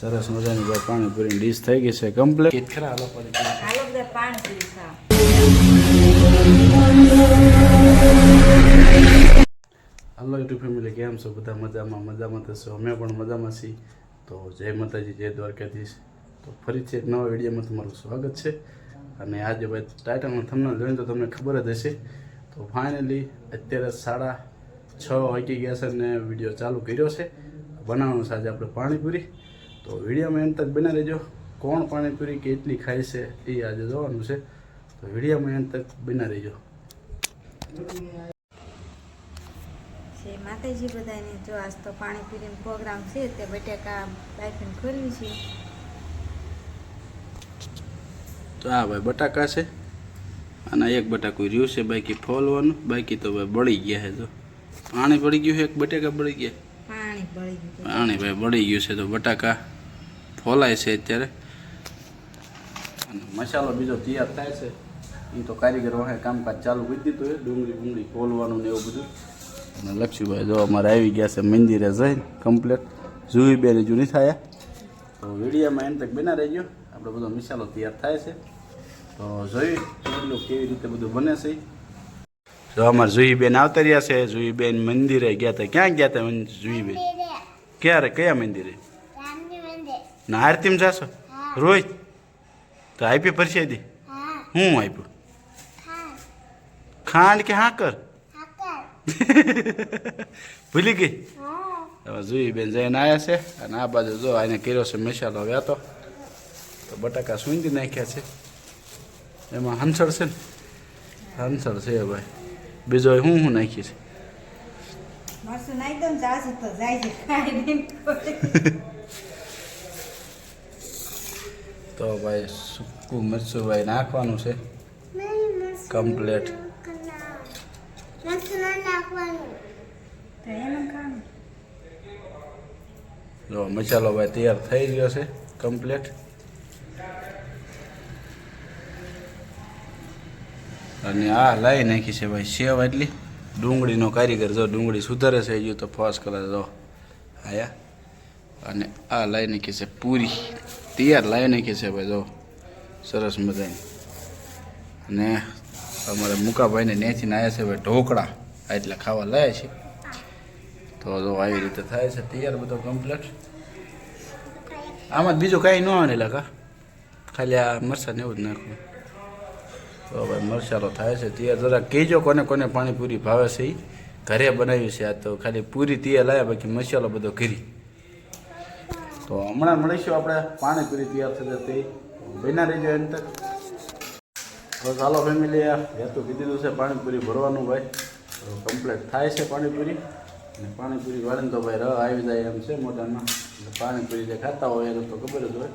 સરસ મજાની પાણી પૂરી ડીશ થઈ ગઈ છે કમ્પ્લીટ ખરા હાલો પડી હાલો બધા પાણીપુરી ખાવા હાલો યુટ્યુબ ફેમિલી કેમ છો બધા મજામાં? મજામાં થશો અમે પણ મજામાં છીએ. તો જય માતાજી જય દ્વારકાધીશ. તો ફરીથી એક નવા વિડીયોમાં તમારું સ્વાગત છે. અને આજે ભાઈ ટાઇટલમાં તમને જોઈને તો તમને ખબર જ હશે. તો ફાઇનલી અત્યારે સાડા છ વાગી ગયા છે અને વીડિયો ચાલુ કર્યો છે. બનાવવાનું છે. આજે આપણે પાણીપુરી. તો વિડીયામાં એમ તક બના રહેજો. કોણ પાણીપુરી કેટલી ખાય છે એ આજે જોવાનું છે. તો વિડીયામાં એમ તક બના રહેજો. છે માતાજી બધાને. જો આજ તો પાણીપુરીનો પ્રોગ્રામ છે તે બટેકા બાફીને ખોલ્યું છે. તો આ ભાઈ બટાકા છે. અને એક બટાકું રહ્યું છે. બાકી ફોલવાનું. બાકી તો ભાઈ બળી ગયા છે તો પાણી પડી ગયું છે એક બટાકા બળી ગયા. પાણી ગયું ભાઈ બળી ગયું છે તો બટાકા ફોલાય છે અત્યારે. મસાલો બીજો તૈયાર થાય છે. એ તો કારીગર વાહે કામકાજ ચાલુ કરી દીધું હોય ડુંગળી ડુંગળી ફોલવાનું ને એવું બધું. અને લક્ષ્મીભાઈ જો અમારે આવી ગયા છે મંદિરે જઈને કમ્પ્લેટ જુઈ બેને જૂની થયા. તો વિડીયોમાં એમ તક બના રહેજો. આપણો બધો મસાલો તૈયાર થાય છે. તો જોઈ કેવી રીતે બધું બને છે. જો અમારે જુઈબેન આવતા રહ્યા છે. જુહીબેન મંદિરે ગયા હતા. ક્યાં ગયા હતા જુહીબેન ક્યારે? કયા મંદિરે? ના આરતીમ જાશો? રોજ? તો આપી દી હું આપ્યું? ખાંડ કે હા કર ભૂલી ગઈ? હવે જોઈ બેન, જઈને આવ્યા છે. અને આ બાજુ જો આને કર્યો છે મસાલો વ્યાતો. તો બટાકા સૂંધી નાખ્યા છે. એમાં હંસળ છે ને? હંસળ છે ભાઈ. બીજો હું હું નાખી છે મરસું નાખી દઉં ને જાશું તો જાય છે ખાઈ તો ભાઈ સૂકું મરચું ભાઈ નાખવાનું છે કમ્પ્લેટ જો મસાલો ભાઈ તૈયાર થઈ ગયો છે કમ્પ્લેટ અને આ લાવી નાખી છે ભાઈ સેવ એટલી ડુંગળીનો કારીગર જો ડુંગળી સુધારે છે ગયું તો ફર્સ્ટ કલર જો. આયા? અને આ લાવી નાખી છે પૂરી. તૈયાર લાવી નાખી છે ભાઈ જો. સરસ મજાની. અને અમારા મુકાભાઈને નેચીને આવ્યા છે ભાઈ ઢોકળા. એટલે ખાવા લાયા છે. તો જો આવી રીતે થાય છે તૈયાર બધો કમ્પ્લીટ આમાં બીજું કાંઈ ન આવે લગા ખાલી આ મરચાં ને એવું જ નાખવું તો ભાઈ મરસાલો થાય છે, તૈયાર જરા કહેજો કોને કોને પાણીપુરી ભાવે છે એ ઘરે બનાવ્યું છે આ તો ખાલી પૂરી તૈયાર લાવ્યા બાકી મસાલો બધો ઘરી. તો હમણાં મળીશું આપણે પાણીપુરી તૈયાર થશે તે. બના રહેજો એમ તક ચાલો ફેમિલી આ હેતું કીધી છે પાણીપુરી ભરવાનું ભાઈ. કમ્પ્લીટ થાય છે પાણીપુરી. અને પાણીપુરી વાળીને તો ભાઈ રહ આવી જાય એમ છે મોટામાં પાણીપુરી જે ખાતા હોય એને તો ખબર જ હોય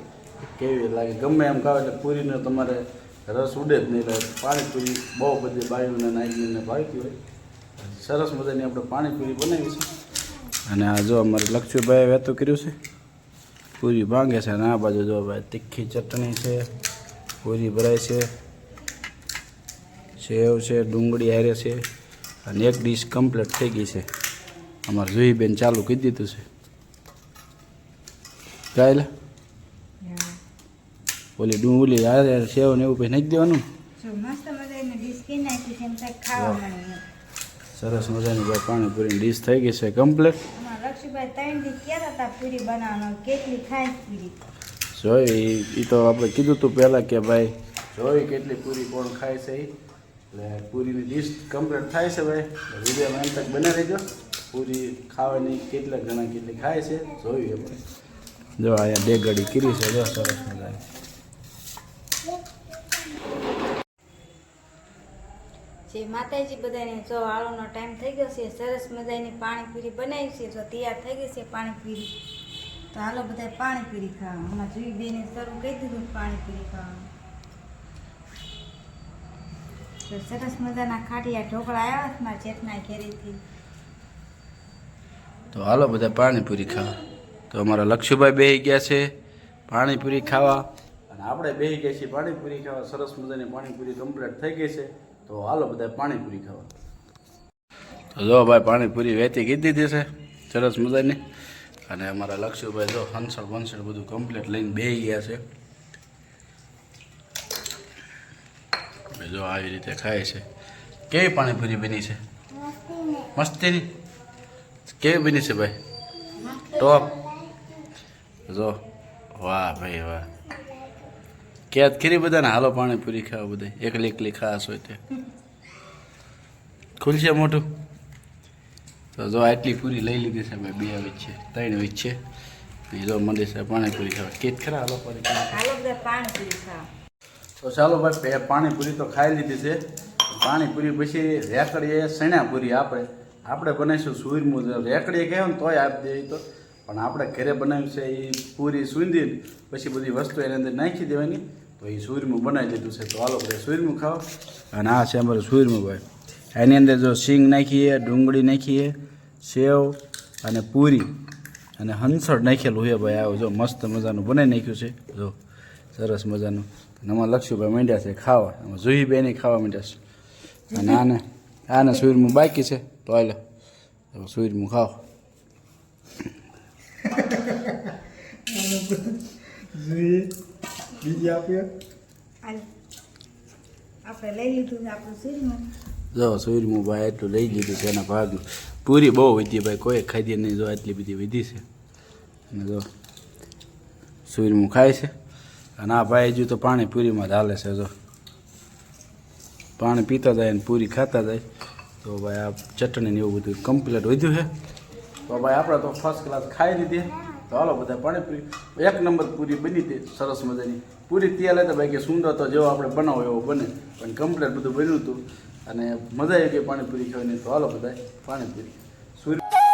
કેવી લાગે. ગમે એમ ખાવ એટલે પૂરીને તમારે રસ ઉડે જ નહીં, એટલે પાણીપુરી બહુ બધી બાયુને નાખીને ભાવતી હોય. સરસ મજાની આપણે પાણીપુરી બનાવી છે. અને આ જો અમારે લક્ષ્મીભાઈ વહેતું કર્યું છે. પૂરી ભાંગે છે અને આ બાજુ જો ભાઈ તીખી ચટણી છે, પૂરી ભરાય છે. સેવ છે, ડુંગળી હારે છે અને એક ડીશ કમ્પ્લીટ થઈ ગઈ છે. અમારે જુહીબેન ચાલુ કરી દીધું છે. કાલે ઓલી ડુંગળી હારે સેવ ને એવું પછી નાખી દેવાનું? સરસ મજાની ભાઈ પાણીપુરીની ડીશ થઈ ગઈ છે કમ્પ્લીટ જોઈ એ તો આપણે કીધું હતું પહેલાં કે ભાઈ જોઈ કેટલી પૂરી કોણ ખાય છે એટલે પૂરીની ડીશ કમ્પ્લીટ થાય છે ભાઈ. વિડીયોમાં એમ તક બને રહેજો પૂરી ખાવાની કેટલા ઘણા કેટલી ખાય છે જોયું આપણે જો અહીંયા બે કરી છે જો સરસ મજાની. જે માતાજી બધાને જો આળોનો ટાઈમ થઈ ગયો છે સરસ મજાની પાણીપુરી બનાવી છે જો તૈયાર થઈ ગઈ છે પાણીપુરી. તો હાલો બધા પાણીપુરી ખાવા. હમણાં જોઈ બેને શરૂ કહી દીધું પાણીપુરી ખાવાનું. તો સરસ મજાના ખાટિયા ઢોકળા આવ્યા છે મારા જેઠના ઘેરેથી. તો હાલો બધા પાણીપુરી ખાવા. તો અમારા લક્ષ્યભાઈ બેસી ગયા છે પાણીપુરી ખાવા. અને આપણે બેસી ગયા છીએ પાણીપુરી ખાવા. સરસ મજાની પાણીપુરી કમ્પ્લીટ થઈ ગઈ છે. તો હાલો બધા પાણીપુરી ખાવા. તો જો ભાઈ પાણીપુરી વહેતી કીધી દીધી છે. સરસ મજાની. અને અમારા લક્ષ્યુભાઈ જો હંસળ વંસળ બધું કમ્પ્લીટ લઈને બે ગયા છે. જો આવી રીતે ખાય છે. કેવી પાણીપુરી બની છે? મસ્તીની. કેવી બની છે ભાઈ? ટોપ જો વાહ ભાઈ વાહ. ક્યાંક ખીરી બધાને હાલો પાણીપુરી ખાવા બધા. એકલી એકલી ખાસ હોય તે. ખુલશે મોટું તો જો આટલી પૂરી લઈ લીધી છે મેં બે વચ્ચે ત્રણ વચ્ચે. જો મંદિર છે પાણીપુરી ખાવા. કેત ખરા હાલો પાણીપુરી તો ચાલો ભાઈ પાણીપુરી તો ખાઈ લીધી છે. પાણીપુરી પછી રેકડીએ સણાપુરી આપણે આપણે બનાવીશું સુરમું રેકડીએ કહેવાય ને તોય આપી દે તો. પણ આપણે ઘરે બનાવ્યું છે એ પૂરી સૂંધી પછી બધી વસ્તુ એની અંદર નાખી દેવાની. તો એ સુરમું બનાવી દીધું છે. તો હાલો ભાઈ સુરમું ખાઓ. અને આ છે અમારું સૂર્યમું ભાઈ. એની અંદર જો સિંગ નાખીએ, ડુંગળી નાખીએ, સેવ અને પૂરી અને હંસળ નાખેલું હોય ભાઈ. આવું જો મસ્ત મજાનું બનાવી નાખ્યું છે. જો સરસ મજાનું. આમાં લક્ષ્યુભાઈ માંડ્યા છે ખાવા. આમાં જુહી બેની ખાવા માંડ્યા છે. અને આને આને સૂર્યમું બાકી છે. તો હાલો સૂર્યમું ખાઓ. બીજી આપીએ? આપણે લઈ લીધું આપણું સીરનું જો સૂરમું ભાઈ એટલું લઈ લીધું છે એના ભાગનું. પૂરી બહુ વધી ભાઈ કોઈ ખાધી નહીં જો આટલી બધી વધી છે. અને જો સુરમું ખાય છે. અને આ ભાઈ હજુ તો પાણી પૂરીમાં જ હાલે છે જો. પાણી પીતા જાય અને પૂરી ખાતા જાય. તો ભાઈ આ ચટણી ને એવું બધું કમ્પ્લીટ વધ્યું છે. તો ભાઈ, આપણે તો ફર્સ્ટ ક્લાસ ખાઈ લીધી. તો હાલો બધા પાણીપુરી એક નંબર પૂરી બની હતી, સરસ મજાની. પૂરી ત્યાં લેતા ભાઈ કે સુંદર તો જેવો આપણે બનાવો એવો બને. પણ કમ્પ્લેટ બધું બન્યું હતું. અને મજા આવી ગઈ પાણીપુરી ખાવાની. તો હાલો બધા પાણીપુરી સૂર્ય